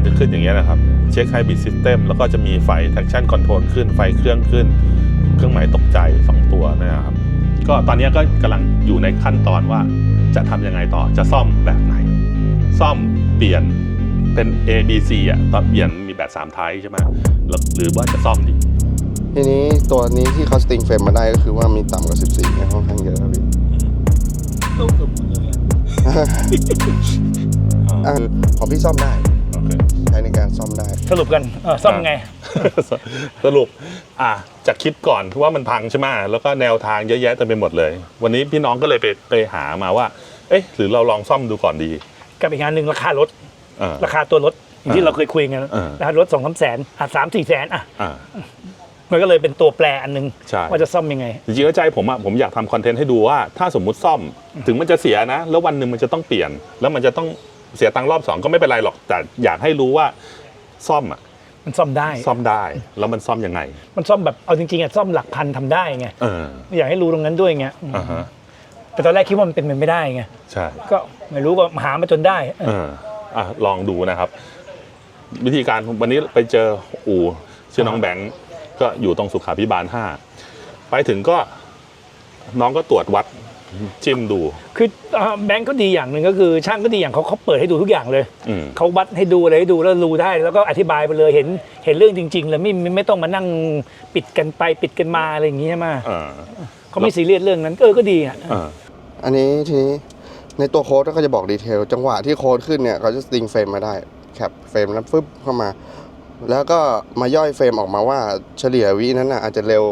มันจะขึ้นอย่างเงี้ยนะครับ เช็คไฮบริดซิสเต็มแล้วก็จะมีไฟ traction control ขึ้น ไฟเครื่องขึ้น เครื่องหมายตกใจ 2 ตัวนะครับ ก็ตอนนี้ก็กำลังอยู่ในขั้นตอนว่าจะทำยังไงต่อ จะซ่อมแบบไหน ซ่อมเปลี่ยนเป็น A B C อะตอนเปลี่ยนมีแบบ3ไทยใช่ไหมแล้วหรือว่าจะซ่อมดี ทีนี้ตัวนี้ที่เขาสติงเฟรมมาได้ก็คือว่ามีต่ำกว่า 14เนี่ยค่อนข้างเยอะครับพี่ก็เกือบหมดเลยอะอะ ของพี่ซ่อมได้ สรุปกันเออซ่อมไง สรุปอะจากคลิปก่อนว่ามันพังใช่ไหมแล้วก็แนวทางเยอะแยะเต็มไปหมดเลย วันนี้พี่น้องก็เลยไปไปหามาว่า เอ๊ะหรือเราลองซ่อมดูก่อนดีกับอีกงานหนึ่งราคารถ อ่า ราคาตัวรถอย่างที่อ่าเราเคยคุยกันอ่า ราคารถสองสามแสนอะสามสี่แสนอะอ่า มันก็เลยเป็นตัวแปรอันหนึงใช่ ว่าจะซ่อมยังไง จริงๆแล้วใจผมอะผมอยากทำคอนเทนต์ให้ดูว่าถ้าสมมุติซ่อมถึงมันจะเสียนะ แล้ววันหนึ่งมันจะต้องเปลี่ยน แล้วมันจะต้องเสียตังค์รอบสองก็ไม่เป็นไรหรอกแต่อยากให้รู้ว่า ซ่อมอะมันซ่อมได้ ซ่อมได้ แล้วมันซ่อมยังไง มันซ่อมแบบเอาจริงๆอะซ่อมหลักพันทำได้ไงเอออยากให้รู้ตรงนั้นด้วยไงอืมอ่าฮะแต่ตอนแรกคิดว่ามันเป็นไปไม่ได้ไงใช่ ก็ไม่รู้ก็หามาจนได้เอออะลองดูนะครับ วิธีการวันนี้ไปเจออู่ชื่อน้องแบงค์ก็อยู่ตรงสุขาพิบาลห้าไปถึงก็น้องก็ตรวจวัด จิ้มดู คืออ่าแบงก์ก็ดีอย่างหนึ่งก็คือช่างก็ดีอย่างเขาเขาเปิดให้ดูทุกอย่างเลยอืม เขาวัดให้ดูอะไรให้ดูแล้วรู้ได้ แล้วก็อธิบายไปเลยเห็นเห็นเรื่องจริง ๆ เลยไม่ไม่ไม่ต้องมานั่งปิดกันไปปิดกันมาอะไรอย่างงี้ใช่ไหมเออเขาไม่ซีเรียสเรื่องนั้นเออก็ดีอะเอออันนี้ทีนี้ในตัวโค้ดก็จะบอกดีเทล จังหวะที่โค้ดขึ้นเนี่ยเขาจะสติงเฟรมมาได้แคปเฟรมแล้วฟึบเข้ามา แล้วก็มาย่อยเฟรมออกมาว่าเฉลี่ยวินั้นน่ะอาจจะเร็ว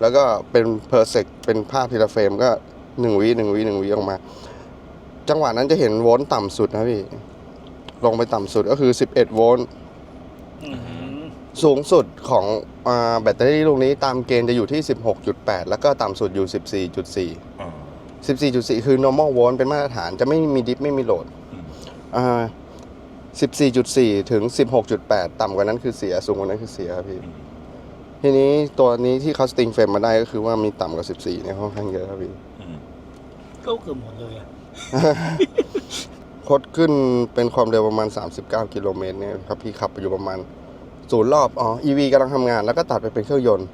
แล้วก็เป็นเพอร์เซกเป็นภาพทีละเฟรมก็ หนึ่งวิหนึ่งวิหนึ่งวิออกมา จังหวะนั้นจะเห็นโวลต์ต่ำสุดนะพี่ ลงไปต่ำสุดก็คือ 11 โวลต์สูงสุดของอาแบตเตอรี่ลูกนี้ตามเกณฑ์จะอยู่ที่ 16.8 แล้วก็ต่ำสุดอยู่ 14.4เออ14.4 คือ normal volt เป็นมาตรฐานจะไม่มีดิฟไม่มีโหลดอืมอ่า14.4 ถึง 16.8 ต่ำกว่านั้นคือเสีย สูงกว่านั้นคือเสียครับพี่อืมทีนี้ตัวนี้ที่เขาสติงเฟรมมาได้ก็คือว่ามีต่ำกว่า 14เนี่ยค่อนข้างเยอะครับพี่อืม ก็เกือบหมดเลยอะคดขึ้นเป็นความเร็วประมาณ 39 กิโลเมตรเนี่ยครับพี่ขับไปอยู่ประมาณศูนย์รอบอ๋อ EV กำลังทำงานแล้วก็ตัดไปเป็นเครื่องยนต์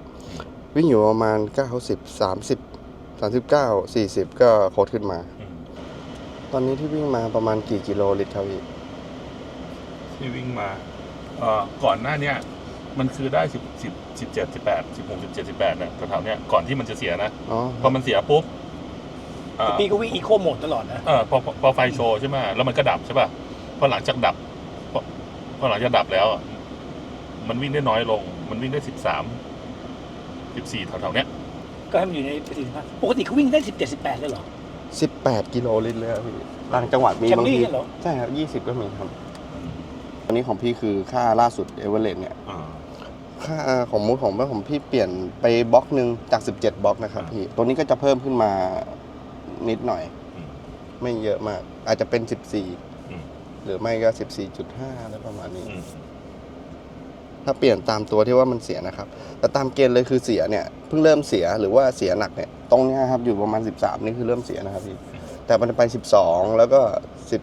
วิ่งอยู่ประมาณ 90 30 39 40 ก็โคดขึ้นมา ตอนนี้ที่วิ่งมาประมาณกี่กิโลลิตรครับพี่ที่วิ่งมาเอ่อก่อนหน้าเนี้ยมันคือได้สิบสิบสิบเจ็ดสิบแปดสิบหกสิบเจ็ดสิบแปดเนี่ยแถวๆเนี้ยก่อนที่มันจะเสียนะอ๋อพอมันเสียปุ๊บ อ่าพี่ก็วิ่งอีโคโหมดตลอดนะเออพอพอพอไฟโชว์ใช่ไหมแล้วมันก็ดับใช่ป่ะพอหลังจากดับพอพอหลังจากดับแล้วอะมันวิ่งได้น้อยลง มันวิ่งได้สิบสามสิบสี่แถวๆเนี้ยก็ให้มันอยู่ในประสิทธิภาพปกติเขาวิ่งได้สิบเจ็ดสิบแปดเลยเหรอ18 กิโลลิตรเลยครับพี่ต่างจังหวัดมีแคมบางรี่ทีเหรอใช่ครับ 20 ก็มีครับ ตอนนี้ของพี่คือค่าล่าสุดเอเวอเรสเนี่ย อ่า ค่าของมุดของของพี่เปลี่ยนไปบล็อกหนึ่งจาก 17 บล็อกนะครับพี่ ตัวนี้ก็จะเพิ่มขึ้นมา นิดหน่อย อืม ไม่เยอะมาก อาจจะเป็น อืม 14 หรือไม่ก็ 14.5อะไรประมาณนี้ อืมถ้าเปลี่ยนตามตัวที่ว่ามันเสียนะครับ แต่ตามเกณฑ์เลยคือเสียเนี่ยเพิ่งเริ่มเสียหรือว่าเสียหนักเนี่ยตรงเนี้ยครับอยู่ประมาณ 13 นี่คือเริ่มเสียนะครับพี่แต่มันไป 12 แล้วก็ 10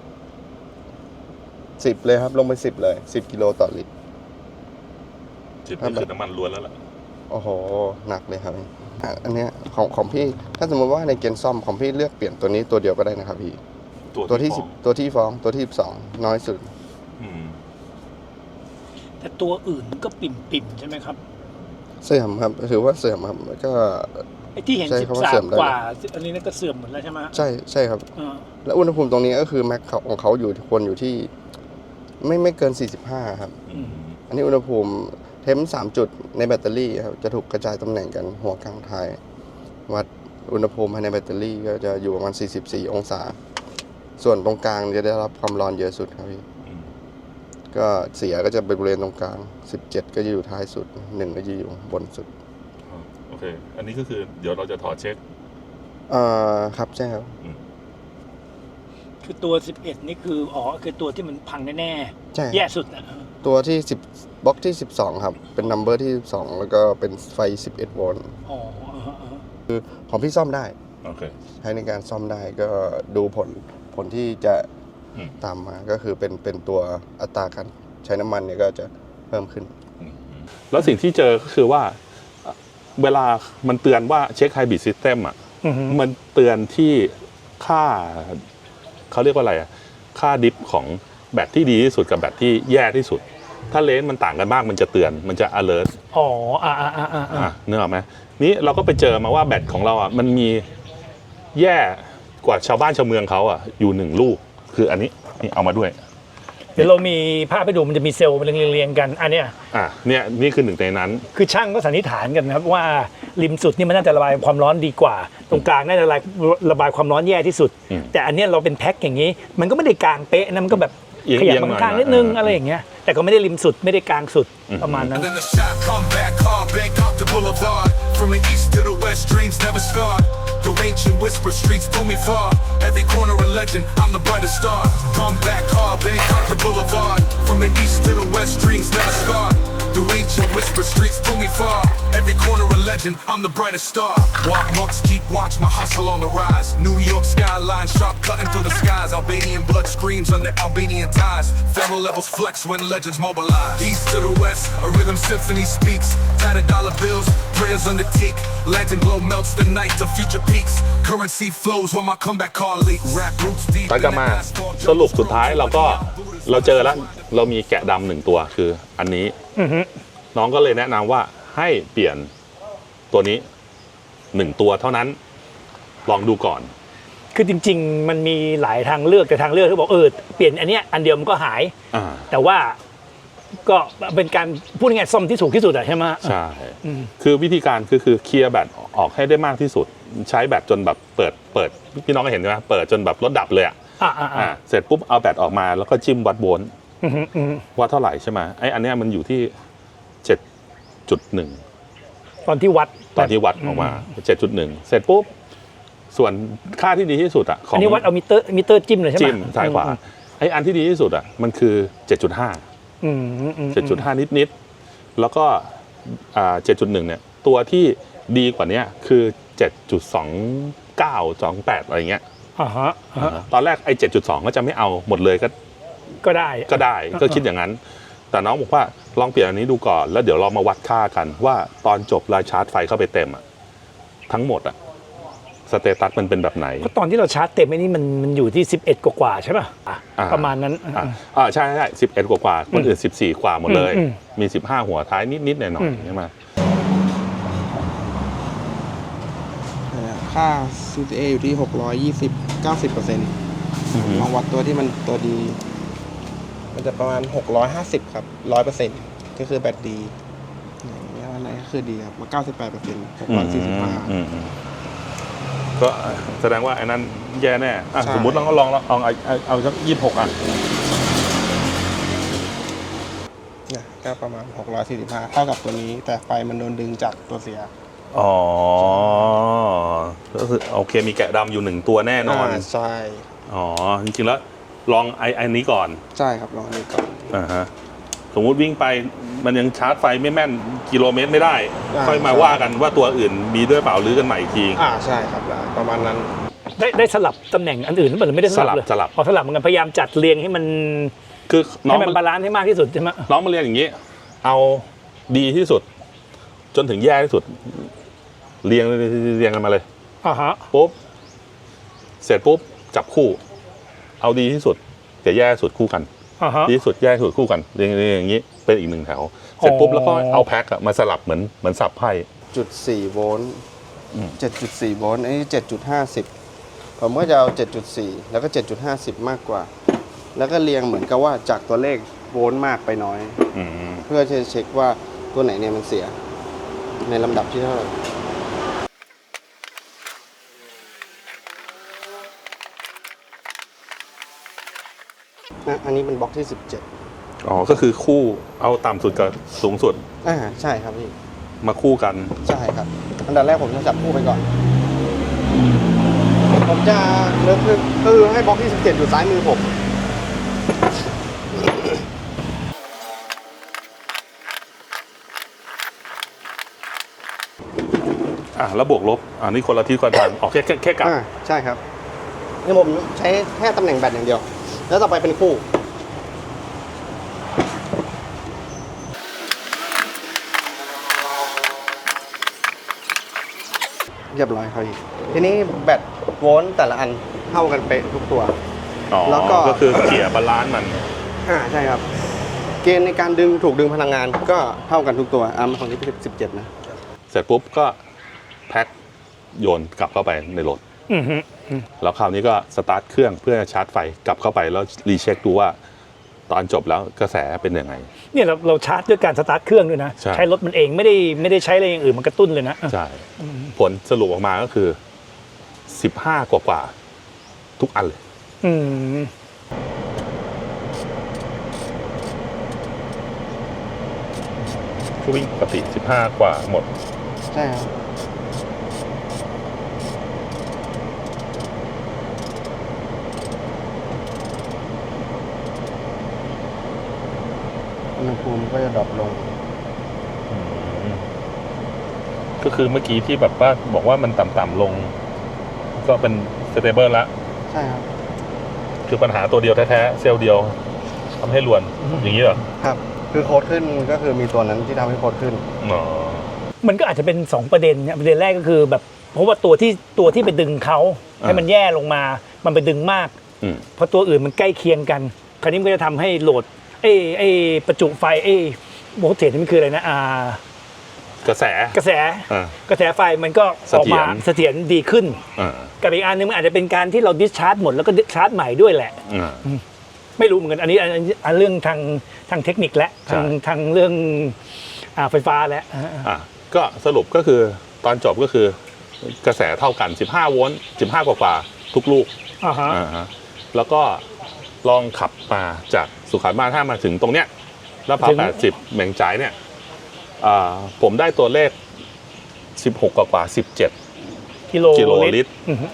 10 เลยครับ ลงไป 10 เลย 10 กิโลต่อลิตร สิบนี่คือน้ำมันล้วนแล้วล่ะโอ้โห หนักเลยครับพี่ อะอันเนี้ยของของพี่ถ้าสมมติว่าในเกณฑ์ซ่อมของพี่เลือกเปลี่ยนตัวนี้ตัวเดียวก็ได้นะครับพี่ ตัวที่ฟ้อง10ตัวที่ฟ้องตัวที่12น้อยสุด อืมแต่ตัวอื่นมันก็ปิ่มปิ่มๆใช่ไหมครับเสื่อมครับถือว่าเสื่อมครับแล้วก็ ไอ้ที่เห็นใช่สิบคำว่าสาเสื่อมมได้ กว่า อันนี้นั่นก็เสื่อมหมดแล้วใช่ไหมใช่ใช่ครับเออแล้วอุณหภูมิตรงนี้ก็คือแม็กของเขาอยู่ควรอยู่ที่ ไม่ไม่เกิน 45 ครับ อืมอันนี้อุณหภูมิ เทมสามจุดในแบตเตอรี่ครับจะถูกกระจายตำแหน่งกันหัวกลางท้าย วัดอุณหภูมิภายในแบตเตอรี่ก็จะอยู่ประมาณ 44 องศา ส่วนตรงกลางจะได้รับความร้อนเยอะสุดครับพี่อืมก็เสียก็จะเป็นบริเวณตรงกลาง 17 ก็จะอยู่ท้ายสุด1ก็จะอยู่บนสุดอ่าโอเค อันนี้ก็คือเดี๋ยวเราจะถอดเช็คเอ่อครับใช่ครับคือตัวสิบเอ็ดนี่คืออ๋อคือตัวที่มันพังแน่ใช่ๆแย่สุดอะตัวที่10 บล็อกที่ 12 ครับ เป็นนัมเบอร์ที่ 12 แล้วก็เป็นไฟ 11 โวลต์อ๋อเออเออของพี่ซ่อมได้ โอเค ใช้ในการซ่อมได้ก็ดูผลผลที่จะอืม ตามมาก็คือเป็นเป็นตัวอัตราการใช้น้ำมันเนี่ยก็จะเพิ่มขึ้น แล้วสิ่งที่เจอก็คือว่าเอ่อเวลามันเตือนว่าเช็คไฮบริดซิสเต็มอะ อือฮึมันเตือนที่ค่าเขาเรียกว่าอะไรอะค่าดิฟของแบตที่ดีที่สุดกับแบตที่แย่ที่สุด ถ้าเลนส์มันต่างกันมากมันจะเตือนมันจะ alert อ๋ออ่าอ่าอ่าอ่าอะนึกออกไหมนี้เราก็ไปเจอมาว่าแบตของเราอะมันมีแย่กว่าชาวบ้านชาวเมืองเขาอะอยู่หนึ่งลูก คืออันนี้นี่เอามาด้วย เดี๋ยวเรามีภาพให้ดูมันจะมีเซลล์เรียงๆเรียงๆกันอันเนี้ยอะเนี่ยนี่คือหนึ่งในนั้น คือช่างก็สันนิษฐานกันนะครับว่าริมสุดนี่มันน่าจะระบายความร้อนดีกว่า ตรงกลางน่าจะระบายระบายความร้อนแย่ที่สุด อืมแต่อันเนี้ยเราเป็นแพ็คอย่างนี้ มันก็ไม่ได้กลางเป๊ะนะมันก็แบบเอียงขยับเอียงบางหน่อยข้างนิดนึงอ่าอะไรอย่างเงี้ย แต่ก็ไม่ได้ริมสุดไม่ได้กลางสุดอืมประมาณนั้น And then the shot come back hard, bank off the boulevard. From the east to the west, dreams never scarred. The ancient whisper streets pull me far. Every corner a legend, I'm the brightest star. Come back hard, bank off the boulevard. From the east to the west, dreams never scarred. The ancient whisper streets pull me far. Every corner a legend, I'm the brightest star. Walk monks, keep watch, my hustle on the rise. New York skyline, sharp cutting through the skies. Albanian blood screams under Albanian ties. Pharaoh levels flex when legends mobilize. East to the west, a rhythm symphony speaks. Tattered dollar bills, prayers undertake. Lantern glow melts the night to future peaks. Currency flows when my comeback call leaks. Rap roots deep ไป in กัน the มา asphalt สรุปสุดท้ายเราก็เราเจอแล้ว เรามีแกะดำหนึ่งตัวคืออันนี้ อือฮึ น้องก็เลยแนะนำว่าให้เปลี่ยนตัวนี้หนึ่งตัวเท่านั้น ลองดูก่อน คือจริง ๆ มันมีหลายทางเลือกแต่ทางเลือกที่บอกเออเปลี่ยนอันเนี้ยอันเดียวมันก็หาย อ่า แต่ว่าก็เป็นการพูดง่ายๆซ่อมที่ถูกที่สุดอะใช่ไหมใช่คือวิธีการคือคือเคลียร์แบตออกให้ได้มากที่สุด ใช้แบตจนแบบเปิดเปิดพี่น้องก็เห็นใช่ไหมเปิดจนแบบรถดับเลยอะอ่าอ่าอ่าเสร็จปุ๊บเอาแบตออกมาแล้วก็จิ้มวัดโวลต์อือฮึอือฮึ ว่าเท่าไหร่ใช่ไหมไออันเนี้ยมันอยู่ที่เจ็ดจุดหนึ่งตอนที่วัดตอนที่วัดออกมาเจ็ดจุดหนึ่งเสร็จปุ๊บส่วนค่าที่ดีที่สุดอะขออังนนี้วัดเอามิเตอร์มิเตอร์จิ้มเลยใช่ไหมจิ้มซ้ายขวาไออันที่ดีที่สุดอะมันคือเจ็ดจุดห้าอืมอืมอืมเจ็ดจุดห้านิดนิดๆแล้วก็อ่าเจ็ดจุดหนึ่งเนี่ย ตัวที่ดีกว่าเนี้ยคือเจ็ดจุดสองเก้าสองแปดอะไรเงี้ยอ่าฮะอ่าฮะตอนแรกไอ้เจ็ดจุดสองก็จะไม่เอาหมดเลยก็ ก็ได้ ก็ได้ก็คิดอย่างนั้น แต่น้องบอกว่าลองเปลี่ยนอันนี้ดูก่อน แล้วเดี๋ยวเรามาวัดค่ากัน ว่าตอนจบรายชาร์จไฟเข้าไปเต็มอะทั้งหมดอะสเตตัสมันเป็นแบบไหนเพราะตอนที่เราชาร์จเต็มไอ้นี่มันมันอยู่ที่ 11 กว่าๆใช่ป่ะอะอ่าประมาณนั้นอะอ่าใช่ใช่สิบเอ็ดกว่าๆคนอื่นสิบสี่กว่าหมดเลยอืมมีสิบห้าหัวท้ายนิดๆหน่อือยมๆใช่ไหมค่า CTA อยู่ที่ 620 90เปอร์เซ็นต์ลองวัดตัวที่มันตัวดี มันจะประมาณ 650 ครับ 100เปอร์เซ็นต์ก็คือแบตดีอย่างเงี้ยอะไรก็คือดีครับมา 98เปอร์เซ็นต์อืมอืม645อืมก็แสดงว่าไอ้นั้นแย่แน่อะใช่ สมมติลองลองลองเอาเอาเอาเอาสักยี่สิบหกอะเนี่ยก็ประมาณ 645 เท่ากับตัวนี้ แต่ไฟมันโดนดึงจากตัวเสียอ๋อก็คือโอเคมีแกะดำอยู่หนึ่งตัวแน่นอนาใช่ อ๋อ จริงๆแล้ว ลองไอไอนี้ก่อนใช่ครับลองอันนี้ก่อน อ่าฮะสมมุติวิ่งไปมันยังชาร์จไฟไม่แม่นกิโลเมตรไม่ได้ อ่าค่อยมาใช่ ว่ากันว่าตัวอื่นมีด้วยเปล่าหรือกันใหม่อีกที อ่าใช่ครับประมาณนั้น ได้ได้สลับตำแหน่งอันอื่นหรือเปล่าหรือไม่ได้สลับเลยสลับอ๋อสลับเหมือนกันพยายามจัดเรียงให้มันคือน้อให้งมันบาลานซ์ให้มากที่สุดใช่ไหมน้องมาเรียนอย่างนี้ เอาดีที่สุด จนถึงแย่ที่สุด เรียงเรียงกันมาเลยอ่าฮะปุ๊บเสร็จปุ๊บจับคู่ เอาดีที่สุดกับแย่ที่สุดคู่กัน อ่าฮะ ดีที่สุดแย่ที่สุดคู่กันเรียงเรียงอย่างนี้เป็นอีกหนึ่งแถว เสร็จปุ๊บอ๋อแล้วก็เอาแพ็คอะมาสลับเหมือนเหมือนสับไพ่ จุดสี่โวลต์อืมเจ็ดจุดสี่โวลต์อันนี้เจ็ดจุดห้าสิบผมก็จะเอาเจ็ดจุดสี่แล้วก็เจ็ดจุดห้าสิบมากกว่า แล้วก็เรียงเหมือนกับว่าจากตัวเลขโวลต์มากไปน้อยอืมเพื่อที่จะเช็คว่าตัวไหนเนี่ยมันเสีย ในลำดับที่เท่าไหร่ นะ อันนี้เป็นบล็อกที่17อ๋อ ก็คือคู่เอาต่ำสุดกับสูงสุดอ่าใช่ครับพี่ มาคู่กัน ใช่ครับ อันดับแรกผมจะจับคู่ไปก่อน ผมจะเลือกคือคือให้บล็อกที่ 17 อยู่ซ้ายมือผม อะ แล้วบวกลบ อ่านี่คนละทิศคนละทาง ออกแค่แค่แค่กลับอ่าใช่ครับนี่ผมใช้แค่ตำแหน่งแบตอย่างเดียว แล้วต่อไปเป็นคู่ เรียบร้อยครับพี่ทีนี้แบตโวลต์แต่ละอันเท่ากันเป๊ะทุกตัวแล้วก็ ก็คือเขี่ยบาลานซ์มัน อ่าใช่ครับ เกณฑ์ในการดึงถูกดึงพลังงานก็เท่ากันทุกตัวอัาของนี้เป็นสิบเจ็ดนะ เสร็จปุ๊บก็แพ็คโยนกลับเข้าไปในรถ แล้วคราวนี้ก็สตาร์ทเครื่องเพื่อชาร์จไฟกลับเข้าไปแล้วรีเช็คดูว่าตอนจบแล้วกระแสเป็นยังไง เนี่ยเราเราชาร์จด้วยการสตาร์ทเครื่องด้วยนะใช่ใช้รถมันเองไม่ได้ไม่ได้ใช้อะไรอย่างอื่นมันกระตุ้นเลยนะใช่ผลสรุปออกมาก็คือ15กว่ากว่าๆทุกอันเลยอืมวิ่งปกติ15กว่าหมด ใช่ครับ อุณหภูมิก็จะดรอปลงก็คือเมื่อกี้ที่แบบว่าบอกว่ามันต่ำๆลง ก็เป็นสเตเบิลละ ใช่ครับ คือปัญหาตัวเดียวแท้ๆ เซลล์เดียวทำให้รวนอย่างนี้เหรอครับ คือโค้ดขึ้นก็คือมีตัวนั้นที่ทำให้โค้ดขึ้น อ๋อมันก็อาจจะเป็น 2 ประเด็นเนี่ยประเด็นแรกก็คือแบบเพราะว่าตัวที่ตัวที่ไปดึงเขาให้มันแย่ลงมา มันไปดึงมาก อืม เพราะตัวอื่นมันใกล้เคียงกัน คราวนี้มันก็จะทำให้โหลด เอ้ไอ้ประจุไฟเอ้โวลเทจนี่มันคืออะไรนะอ่ากระแสกระแสอ่ากระแสไฟมันก็ออกมาเสถียรเสถียรดีขึ้นอ่ากับอีกอันนึงมันอาจจะเป็นการที่เราดิสชาร์จหมดแล้วก็ดิสชาร์จใหม่ด้วยแหละอ่าไม่รู้เหมือนกันอันนี้อันนี้อันเรื่องทางทางเทคนิคและใช่ทางทางเรื่องอ่าไฟฟ้าและอ่าอะก็สรุปก็คือตอนจบก็คือกระแสเท่ากัน 15 โวลต์15 กว่ากว่าๆทุกลูกอ่าฮะอ่าฮะแล้วก็ลองขับมาจาก สุขามาถ้ามาถึงตรงเนี้ยแล้วพา80เหม่งจ่ายเนี่ยอ่าผมได้ตัวเลข16กว่ากว่าๆกิโล17กิโลลิตรอือฮึ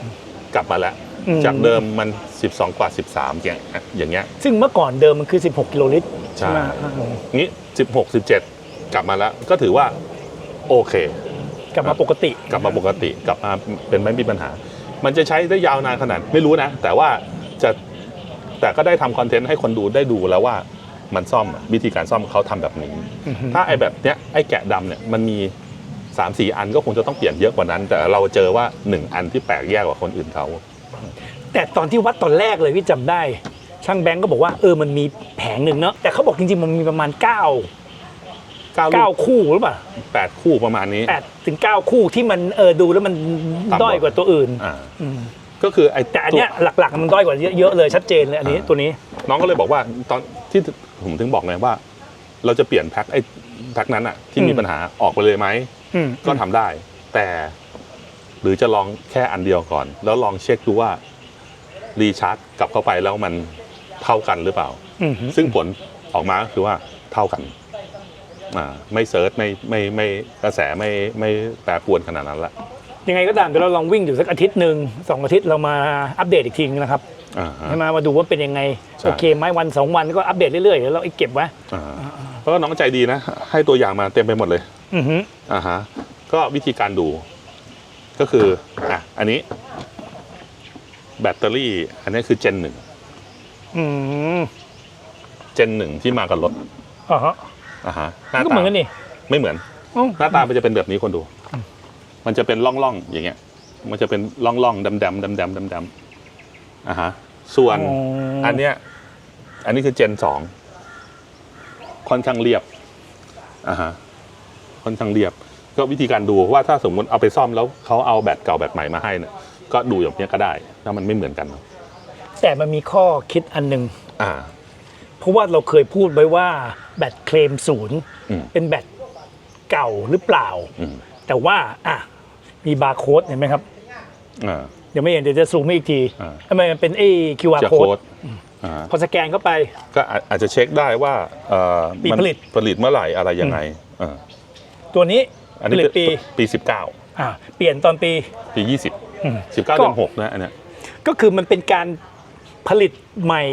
กลับมาแล้วอืมจากเดิมมัน 12 กว่า 13อย่างอย่างเงี้ย ซึ่งเมื่อก่อนเดิมมันคือ 16 กิโลลิตรใช่ไหมอ่างี้ 16 17 กลับมาแล้ว ก็ถือว่าโอเค กลับมาปกติ กลับมาปกติ กลับมาเป็นไม่มีปัญหา มันจะใช้ได้ยาวนานขนาด ไม่รู้นะ แต่ว่าจะ แต่ก็ได้ทำคอนเทนต์ให้คนดูได้ดูแล้วว่ามันซ่อมอะวิธีการซ่อมเขาทำแบบนี้ อือฮึ ถ้าไอ้แบบเนี้ยไอ้แกะดำเนี่ยมันมี3ามสี่อันก็คงจะต้องเปลี่ยนเยอะกว่านั้น แต่เราเจอว่า 1 อันที่แปลกแยกกว่าคนอื่นเขา แต่ตอนที่วัดตอนแรกเลยพี่จำได้ ช่างแบงก์ก็บอกว่าเออมันมีแผงหนึ่งเนาะแต่เขาบอกจริงๆมันมีประมาณ 9 9 ลูก9 คู่หรือเปล่า8 คู่ประมาณนี้ 8ถึง9คู่ที่มันเออดูแล้วมันต่ำกว่า ด้อยกว่าตัวอื่น อ่าอืม ก็คือไอ้แต่อันเนี้ยหลักๆมันด้อยกว่าเยอะๆเลยชัดเจนเลยอันนี้ตัวนี้ น้องก็เลยบอกว่าตอนที่ผมถึงบอกไงว่า เราจะเปลี่ยนแพ็คไอ้แพ็คนั้นอะที่มีอืมปัญหาออกไปเลยไหมอืมก็ทำได้ แต่หรือจะลองแค่อันเดียวก่อน แล้วลองเช็คดูว่ารีชาร์จกลับเข้าไปแล้วมันเท่ากันหรือเปล่า อืมซึ่งผลออกมาก็คือว่าเท่ากันอ่าไม่เซิร์ชไม่ไม่ไม่กระแสไม่ไม่แปรปรวนขนาดนั้นละ ยังไงก็ตามเดี๋ยวเราลองวิ่งอยู่สักอาทิตย์หนึ่งสองอาทิตย์เรามาอัปเดตอีกทีนึงนะครับอ่าฮะ ให้มามาดูว่าเป็นยังไงใช่ โอเคไหมวันสองวันก็อัปเดตเรื่อยๆเดี๋ยวเราไอ้เก็บไว้อ่าแล้วก็น้องใจดีนะ ให้ตัวอย่างมาเต็มไปหมดเลยอือฮึอ่าฮะก็วิธีการดู ก็คืออะอันนี้ แบตเตอรี่ อันนี้คือเจนหนึ่งอืมเจนหนึ่งที่มากับรถอ่าฮะอ่าฮะหมันน้าก็ตาเหมือนกันนี่ไม่เหมือนอ๋อหน้าตามันจะเป็นแบบนี้คนดู มันจะเป็นร่องร่องๆอย่างเงี้ย มันจะเป็นร่องร่องๆดำดำดำดำดำดำอ่าฮะส่วนอันเนี้ยอันนี้คือเจนสองค่อนข้างเรียบอ่าฮะค่อนข้างเรียบ ก็วิธีการดูว่าถ้าสมมติเอาไปซ่อมแล้วเขาเอาแบตเก่าแบตใหม่มาให้เนี่ยก็ดูอย่างเนี้ยก็ได้ ถ้ามันไม่เหมือนกันแต่มันมีข้อคิดอันหนึ่งอ่า เพราะว่าเราเคยพูดไว้ว่าแบตเคลมศูนย์อืมเป็นแบตเก่าหรือเปล่า อืม แต่ว่าอะ มีบาร์โค้ดเห็นไหมครับ อ่า เดี๋ยวไม่เห็นเดี๋ยวจะซูมให้อีกทีอ่า ทำไมมันเป็นไอ้ QR จะโค้โค้ดดอ่า พอสแกนเข้าไป ก็อาจอาจจะเช็คได้ว่าเอ่อปีมันผลิต ผลิตเมื่อไหร่อะไรยังไงอ่าตัวนี้อันผนี้ลิตปีปีสิบเก้าอ่าเปลี่ยนตอนปี ปียี่สิบอืมสิบเก้าก็เดือนหกนะอันเนี้ยก็คือมันเป็นการ ผลิตใหม่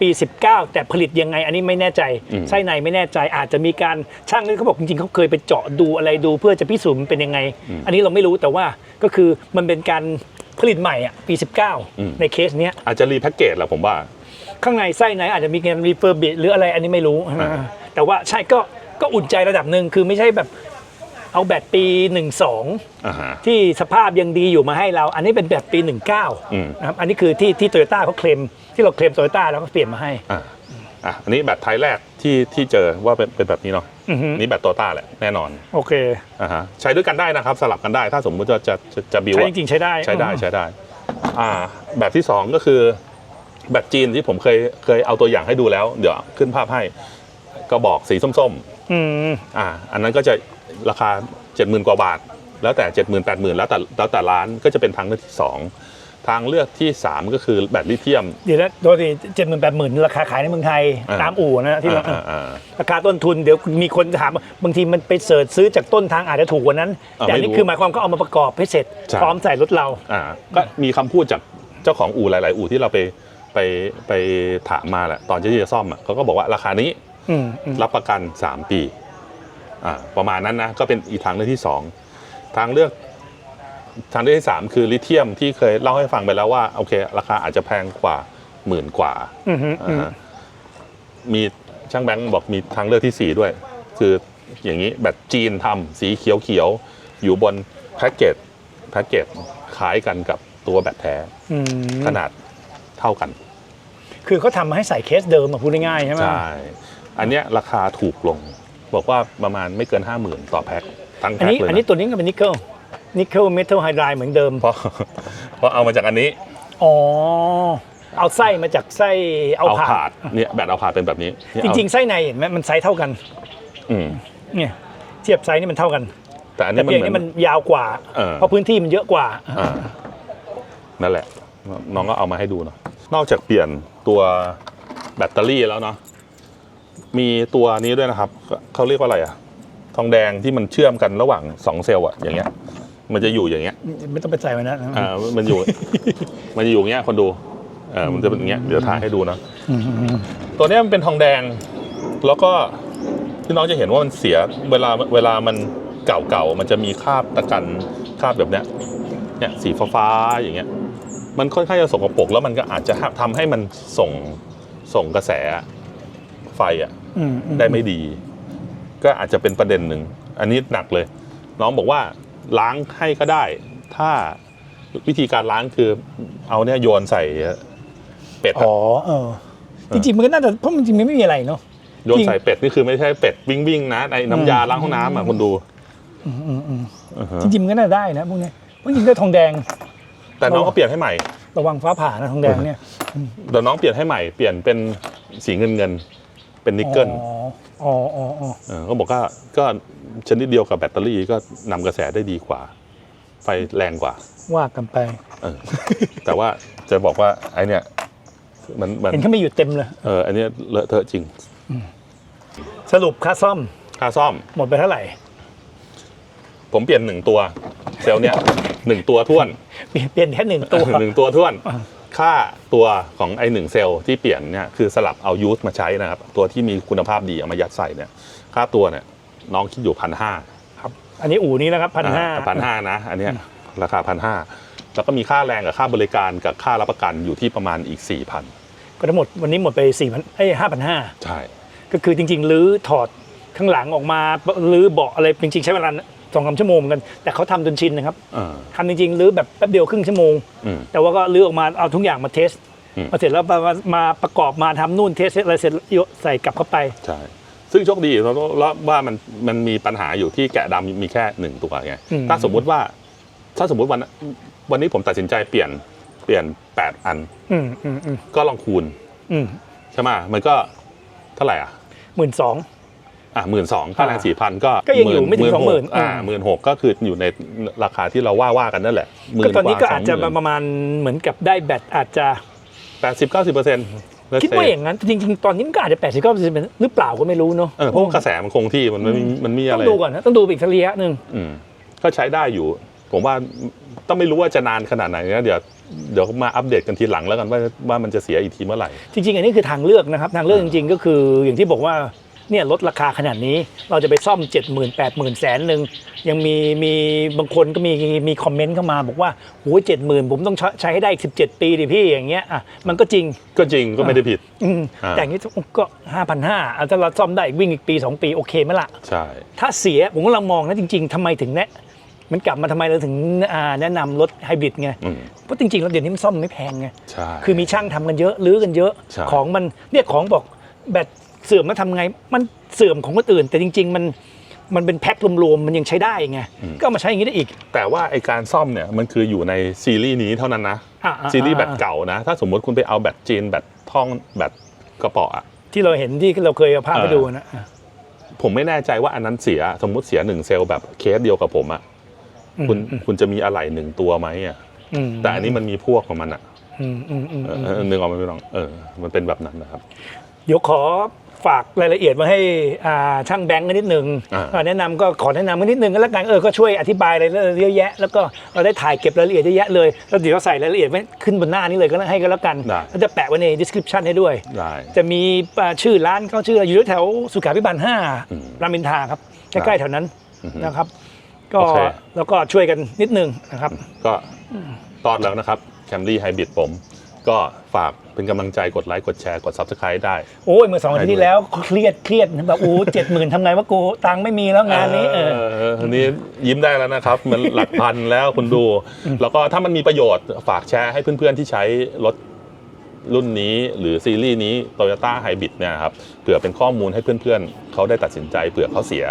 ปี 19 แต่ผลิตยังไงอันนี้ไม่แน่ใจอืมไส้ในไม่แน่ใจอาจจะมีการช่างนี่เขาบอกจริงๆเขาเคยไปเจาะดูอะไรดู เพื่อจะพิสูจน์มันเป็นยังไง อันนี้เราไม่รู้แต่ว่าก็คือมันเป็นการผลิตใหม่อะปี 19 ในเคสเนี้ยอาจจะรีแพ็กเกจแหละผมว่า ข้างในไส้ในอาจจะมีการรีเฟอร์บิหรืออะไรอันนี้ไม่รู้อ่าแต่ว่าใช่ก็ก็อุ่นใจระดับหนึ่งคือไม่ใช่แบบ เอาแบตปี 12 อ่าฮะ ที่สภาพยังดีอยู่มาให้เรา อันนี้เป็นแบตปีอืม19นะครับอันนี้คือที่ที่โตโยต้าเขาเคลมที่เราเคลมโตโยต้าแล้วก็เปลี่ยนมาให้ อ่าอะอันนี้แบตไทยแรกที่ที่เจอว่าเป็นเป็นแบบนี้เนาะอือฮึ นี่แบตโตต้าแหละแน่นอนโอเค อ่าฮะใช้ด้วยกันได้นะครับ สลับกันได้ถ้าสมมุติว่าจะจะจะบิวใช้อะจริงๆใช้ได้ใช้ได้ใช้ได้อ่าแบบที่สองก็คือแบตจีนที่ผมเคยเคยเอาตัวอย่างให้ดูแล้ว เดี๋ยวขึ้นภาพให้ก็บอกสีส้มอืม ๆอ่าอันนั้นก็จะ ราคา 70,000 กว่าบาท แล้วแต่ 70,000 80,000 แล้วแต่แล้วแต่ร้านก็จะเป็นทางเลือกที่สองทางเลือกที่สามก็คือแบตลิเธียม เดี๋ยวนะโดยเจ็ดหมื่นแปดหมื่นราคาขายในเมืองไทยอ่า ตามอู่นะที่เราอ่าอ่า ราคาต้นทุนเดี๋ยวมีคนถามบางทีมันไปเสิร์ชซื้อจากต้นทางอาจจะถูกกว่านั้น อ่าแต่อันไม่นี้รู้คือหมายความก็เอามาประกอบให้เสร็จ ใช่ พร้อมใส่รถเรา อ่าก็มีคำพูดจากเจ้าของอู่หลาย ๆ อู่ที่เราไปไปไปถามมาแหละตอนที่จะซ่อมอะเขาก็บอกว่าราคานี้อืมอืมรับประกัน 3 ปีอ่า ประมาณนั้นนะก็เป็นอีกทางเลือกที่ 2 ทางเลือกทางเลือกที่ 3 คือลิเธียมที่เคยเล่าให้ฟังไปแล้วว่าโอเค ราคาอาจจะแพงกว่าหมื่นกว่าอืมอืมอ่าฮะมีช่างแบงค์บอกมีทางเลือกที่ 4 ด้วย คืออย่างนี้แบบจีนทำสีเขียวเขียวๆอยู่บนแพ็กเกจแพ็กเกจคล้ายกันกับตัวแบตแท้อืมขนาดเท่ากัน คือเขาทำมาให้ใส่เคสเดิมมาพูดง่ายๆใช่ไหมใช่ อันเนี้ยราคาถูกลง บอกว่าประมาณไม่เกิน 5 0,000 ต่อแพ็คทั้งอันแพ็คนี้เลยอันนี้นะตัวนี้ก็เป็นนิกเกิลนิกเกิลเมทัลไฮไดรเหมือนเดิม เพราะเพราะเอามาจากอันนี้อ๋อ เอาไส้มาจากไส้เอาเอาผ่าผาดเนี่ยแบตเอาผาดเป็นแบบนี้เนี่ยจเอาริงๆไส้ในเห็นไหมมันไซส์เท่ากัน อืมเนี่ยเทียบไซส์นี่มันเท่ากัน แต่อันแต่นี้มันเพียงเหมือนนี้มันยาวกว่า เออ เพราะพื้นที่มันเยอะกว่า อ่านั่นแหละน้องก็เอามาให้ดูเนาะนอกจากเปลี่ยนตัวแบตเตอรี่แล้วเนาะ มีตัวนี้ด้วยนะครับ เขาเรียกว่าอะไรอะทองแดงที่มันเชื่อมกันระหว่างสองเซลล์อะอย่างเงี้ย มันจะอยู่อย่างเงี้ย ไม่ต้องไปใส่มันนะอ่ามันอยู่ มันจะอยู่อย่างเงี้ยคนดูเออมันจะเป็นอย่างเงี้ยเดี๋ยวถ่ายให้ดูนะตัวเนี้ยมันเป็นทองแดง แล้วก็พี่น้องจะเห็นว่ามันเสียเวลาเวลามันเก่าๆมันจะมีคราบตะกันคราบแบบเนี้ยเนี่ยสีฟ้าๆอย่างเงี้ย มันค่อนข้างจะสกปรกแล้วมันก็อาจจะทำให้มันส่งส่งกระแส ไฟอะอืมอืมได้ไม่ดี ก็อาจจะเป็นประเด็นหนึ่ง อันนี้หนักเลย น้องบอกว่าล้างให้ก็ได้ ถ้าวิธีการล้างคือเอาเนี่ยโยนใส่เป็ดอ๋อะอเออจริงๆมันก็น่าจะเพราะมันจริงๆมันไม่มีอะไรเนาะโยนใส่เป็ดนี่คือไม่ใช่เป็ดวิ่งวิ่งๆนะในน้ำยาล้างห้องน้ำอะคุณดูอืมอืมอืมอือฮะจริงๆมันก็น่าได้นะพวกเนี้ยเพราะจริงๆด้วยทองแดง แต่น้องก็เปลี่ยนให้ใหม่ระวังฟ้าผ่านะทองแดงเนี่ยเดี๋ยวน้องเปลี่ยนให้ใหม่เปลี่ยนเป็นสีเงินเงินๆ เป็นนิกเกิลอ๋ออ๋ออ๋อเออก็บอกว่าก็ชนิดเดียวกับแบตเตอรี่ก็นำกระแสได้ดีกว่า ไฟแรงกว่า ว่ากันไป เออ แต่ว่าจะบอกว่าไอเนี่ยมันมันเห็นเขาไม่อยู่เต็มเลย เอออันเนี้ยเลอะเทอะจริง สรุปค่าซ่อมค่าซ่อม หมดไปเท่าไหร่ ผมเปลี่ยนหนึ่งตัว เซลล์เนี้ยหนึ่งตัวท้วน เปลี่ยนเปลี่ยนแค่หนึ่งตัว หนึ่งตัวท้วนอ่า ค่าตัวของไอหนึ่งเซลล์ที่เปลี่ยนเนี่ยคือสลับเอายูสมาใช้นะครับ ตัวที่มีคุณภาพดีเอามายัดใส่เนี่ยค่าตัวเนี่ยน้องคิดอยู่พันห้าอันนี้อู่นี้นะครับพันห้าพันห้านะ อันเนี้ยราคาพันห้าแล้วก็มีค่าแรงกับค่าบริการกับค่ารับประกันอยู่ที่ประมาณอีกสี่พันก็ทั้งหมดวันนี้หมดไปสี่พันเอ้ห้าพันห้าใช่ ก็คือจริงๆรื้อถอดข้างหลังออกมารื้อเบาะอะไรจริงๆ ใช้เวลา สองสามชั่วโมงเหมือนกันแต่เขาทำจนชินนะครับเออทำจริงๆรื้อแบบแป๊บเดียวครึ่งชั่วโมง อืมแต่ว่าก็รื้อออกมาเอาทุกอย่างมาเทสอืม มาเสร็จแล้วมามามาประกอบมาทำนู่นเทสอะไรเสร็จโยนใส่กลับเข้าไป ใช่ ซึ่งโชคดีเราแล้วว่ามันมันมีปัญหาอยู่ที่แกะดำมีแค่หนึ่งตัวไง อืม ถ้าสมมุติว่า ถ้าสมมุติวันวันนี้ผมตัดสินใจเปลี่ยนเปลี่ยนแปดอัน อืมอืมอืมก็ลองคูณ อืมใช่ไหมมันก็เท่าไหร่อะหมื่นสอง อะหมื่นสองค่าแรงสี่พันก็ก็ยังอยู่ไม่ถึง16,000 20,000อ่าหมื่นหกก็คืออยู่ในราคาที่เราว่าว่ากันนั่นแหละหมื่ก็นตอนนี้ก็ว่าอาจจะ20,000ประมาณเหมือนกับได้แบตอาจจะแปดสิบเก้าสิบเปอร์เซ็นต์คิดว่าอย่างนั้น จริง ๆ ตอนนี้มันก็อาจจะแปดสิบเก้าสิบหรือเปล่าก็ไม่รู้เนาะเออเพราะว่ากระแสมันคงที่มันมันมีมันมีต้อะองไรดูก่อนนะต้องดูอีกสักระยะหนึ่งอืมก็ใช้ได้อยู่ ผมว่าต้องไม่รู้ว่าจะนานขนาดไหนนะเดี๋ยวเดี๋ยวมาอัปเดตกันทีหลังแล้วกันว่าว่ามันจะเสียอีกทีเมื่อไหร่ จริง ๆ อันนี้คือทางเลือกนะครับ ทางเลือกจริง ๆ ก็คืออย่างที่บอกว่า เนี่ยลดราคาขนาดนี้ เราจะไปซ่อม 7 0 0 0 0 8 0 0 0 0แสนหนึ่งยังมีมีบางคนก็มีมีคอมเมนต์เข้ามาบอกว่าโอ้ยเจ็ดหมื่นผมต้องใช้ใช้ให้ได้อีก17ปีดิพี่อย่างเงี้ยอะมันก็จริงก็จริงก็ไม่ได้ผิดอืมอ่า แต่อย่างนี้ก็ห้าพันห้าถ้าเราซ่อมได้อีกวิ่งอีกปี2ปีโอเคไหมล่ะ ใช่ ถ้าเสียผมก็ลังมองนะจริง ๆทำไมถึงแนะมันกลับมาทำไมเราถึงอ่าแนะนำรถไฮบริดไงอืม เพราะจริงๆแล้วเดี๋ยวนี้มันซ่อมไม่แพงไง ใช่ คือมีช่างทำกันเยอะลื้อกันเยอะ ใช่ของมันเนี่ยของบอกแบต เสื่อมแล้วทำไง มันเสื่อมของคนอื่น แต่จริง ๆ มันมันเป็นแพ็ครวมๆมันยังใช้ได้ไงก็เอามาใช้อย่างนี้ได้อีก แต่ว่าไอการซ่อมเนี่ยมันคืออยู่ในซีรีส์นี้เท่านั้นนะอ่าอ่าซีรีส์แบตเก่านะ ถ้าสมมติคุณไปเอาแบตจีนแบตท่องแบตกระเป๋ออะ ที่เราเห็นที่เราเคยเอาภาพไปเออดูนะผมไม่แน่ใจว่าอันนั้นเสียสมมุติเสียหนึ่งเซลล์แบบเคสเดียวกับผมอะคุณคุณจะมีอะไรหนึ่งตัวไหมอะอืม แต่อันนี้มันมีพวกของมันอะอืมอืมอืมเออือมเออนึกออกไหมพี่น้องเออมันเป็นแบบนั้นนะครับ เดี๋ยวขอ ฝากรายละเอียดมาให้อ่าช่างแบงค์นิดนึงอ่าอ่าแนะนำก็ขอแนะนำมานิดนึงก็แล้วกันเออก็ช่วยอธิบายอะไรเยอะแยะ แล้วก็เราได้ถ่ายเก็บรายละเอียดเยอะแยะเลยแล้วเดี๋ยวเราใส่รายละเอียดไว้ขึ้นบนหน้านี้เลยก็ให้ก็แล้วกันได้ แล้วจะแปะไว้ใน description ให้ด้วย ได้ จะมีอ่าชื่อร้านเขาชื่ออยู่แถวสุขาพิบาลอืม5รามอินทราครับใกล้ๆแถวนั้นอือฮึนะครับ ก็โอเค แล้วก็ช่วยกันนิดนึงนะครับ ก็ตอนแล้วนะครับแคมรี่ไฮบริดผม ก็ฝากเป็นกำลังใจกดไลค์กดแชร์กด Subscribe ได้ โอ้ยเมื่อสองอาทิตย์ที่แล้วเครียดเครียดแบบโอ้เจ็ดหมื่นทำไงวะกูตังค์ไม่มีแล้วงานนี้เออ เออนี่ยิ้มได้แล้วนะครับ มันหลักพันแล้วคุณดู แล้วก็ถ้ามันมีประโยชน์ฝากแชร์ให้เพื่อนๆที่ใช้รถรุ่นนี้หรือซีรีส์นี้ Toyota Hybrid เนี่ยครับเผื่อเป็นข้อมูลให้เพื่อนๆ เขาได้ตัดสินใจเผื่อเขาเสีย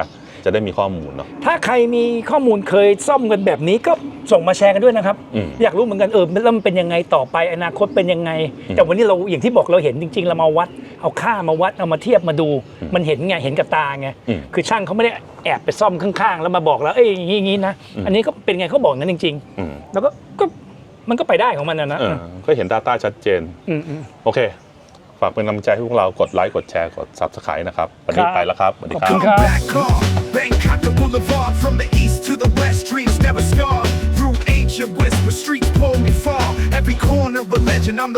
จะได้มีข้อมูลเนาะ ถ้าใครมีข้อมูลเคยซ่อมกันแบบนี้ก็ส่งมาแชร์กันด้วยนะครับ อืมอยากรู้เหมือนกันเออแล้วมันเป็นยังไงต่อไปอนาคตเป็นยังไง อืมแต่วันนี้เราอย่างที่บอกเราเห็นจริง ๆ เรามาวัด เอาค่ามาวัดเอามาเทียบมาดู มันเห็นไงเห็นกับตาไงอืมคือช่างเขาไม่ได้แอบไปซ่อมข้างๆ แล้วมาบอกเราเอ้ยอย่างนี้อย่างนี้นะอืม อันนี้ก็เป็นไงเขาบอกนั้นจริง อืมๆ แล้วก็ก็มันก็ไปได้ของมันนะนะเออก็เห็น Data ชัดเจนอืมอืม โอเค ฝากเป็นกำลังใจให้พวกเรากดไลค์กดแชร์กด Subscribe นะครับ วันนี้ครับ ไปแล้วครับ สวัสดีขอบครัคุบ ณครับ Back off, Bangkok to Boulevard from the east to the west, dreams never scarred. Through ancient whisper streets pull me far. Every corner a legend, I'm the